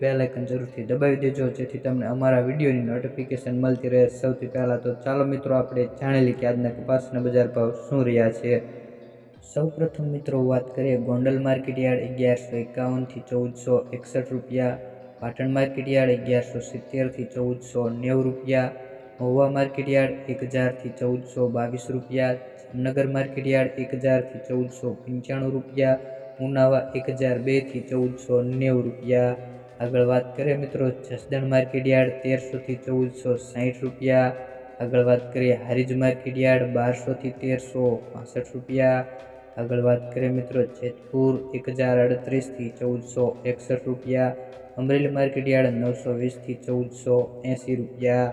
Bell icon જરૂરથી દબાવી દેજો, જેથી તમને અમારા વિડીયોની નોટિફિકેશન મળતી રહે. સૌથી પહેલાં તો ચાલો મિત્રો, આપણે જાણી લઈએ કે આજના કપાસના બજાર ભાવ શું રહ્યા છે. સૌપ્રથમ મિત્રો, વાત કરીએ ગોંડલ માર્કેટ યાર્ડ અગિયારસો એકાવનથી ચૌદસો એકસઠ રૂપિયા, પાટણ માર્કેટ યાર્ડ અગિયારસો સિત્તેરથી ચૌદસો નેવું રૂપિયા મહુવા માર્કેટ યાર્ડ એક હજારથી ચૌદસો બાવીસ રૂપિયા, જામનગર માર્કેટ યાર્ડ એક હજારથી ચૌદસો પંચાણું રૂપિયા, ઉનાવા એક હજાર બેથી ચૌદસો નેવું રૂપિયા આગળ વાત કરીએ મિત્રો, જસદણ માર્કેટ યાર્ડ તેરસોથી ચૌદસો સાઠ રૂપિયા. આગળ વાત કરીએ હારીજ માર્કેટ યાર્ડ બારસોથી તેરસો પાસઠ રૂપિયા. આગળ વાત કરીએ મિત્રો, જેતપુર એક હજાર અડત્રીસથી ચૌદસો એકસઠ રૂપિયા. અમરેલી માર્કેટ યાર્ડ નવસો વીસથી ચૌદસો એંસી રૂપિયા.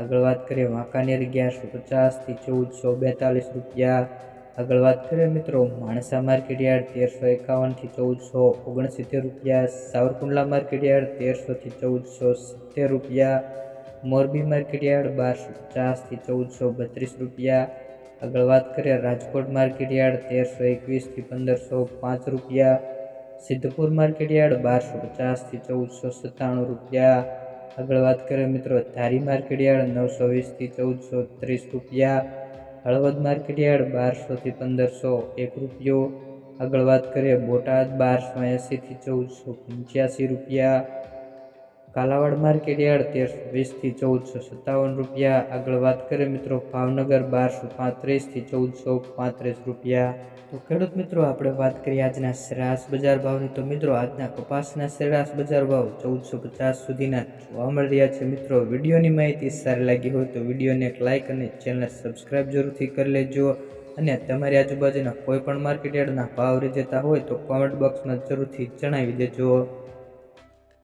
આગળ વાત કરીએ વાંકાનેર અગિયારસો પચાસથી ચૌદસો બેતાલીસ રૂપિયા. આગળ વાત કરીએ મિત્રો, માણસા માર્કેટ યાર્ડ તેરસો એકાવનથી ચૌદસો ઓગણસિત્તેર રૂપિયા, સાવરકુંડલા માર્કેટ યાર્ડ તેરસોથી ચૌદસો સિત્તેર રૂપિયા, મોરબી માર્કેટ યાર્ડ બારસો પચાસથી ચૌદસો બત્રીસ રૂપિયા. આગળ વાત કરીએ રાજકોટ માર્કેટ યાર્ડ તેરસો એકવીસથી પંદરસો પાંચ રૂપિયા. સિદ્ધપુર માર્કેટ યાર્ડ બારસો પચાસથી ચૌદસો સત્તાણું રૂપિયા. આગળ વાત કરીએ મિત્રો, ધારી માર્કેટ યાર્ડ નવસો વીસથી ચૌદસો ત્રીસ રૂપિયા. હળવદ માર્કેટ યાર્ડ બારસોથી પંદરસો એક રૂપિયો. આગળ વાત કરીએ બોટાદ બારસો એંસીથી ચૌદસો પંચ્યાસી રૂપિયા. કાલાવાડ માર્કેટ યાર્ડ તેરસો વીસથી ચૌદસો સત્તાવન રૂપિયા. આગળ વાત કરીએ મિત્રો ભાવનગર બારસો પાંત્રીસથી ચૌદસો પાંત્રીસ રૂપિયા. તો ખેડૂત મિત્રો, આપણે વાત કરીએ આજના સરેરાશ બજાર ભાવની. તો મિત્રો, આજના કપાસના સરેરાશ બજાર ભાવ ચૌદસો પચાસ સુધીના જોવા મળી રહ્યા છે. મિત્રો, વિડીયોની માહિતી સારી લાગી હોય તો વિડીયોને એક લાઇક અને ચેનલ સબસ્ક્રાઈબ જરૂરથી કરી લેજો. અને તમારી આજુબાજુના કોઈ પણ માર્કેટ યાર્ડના ભાવ રહી જતા હોય તો કોમેન્ટ બોક્સમાં જરૂરથી જણાવી દેજો.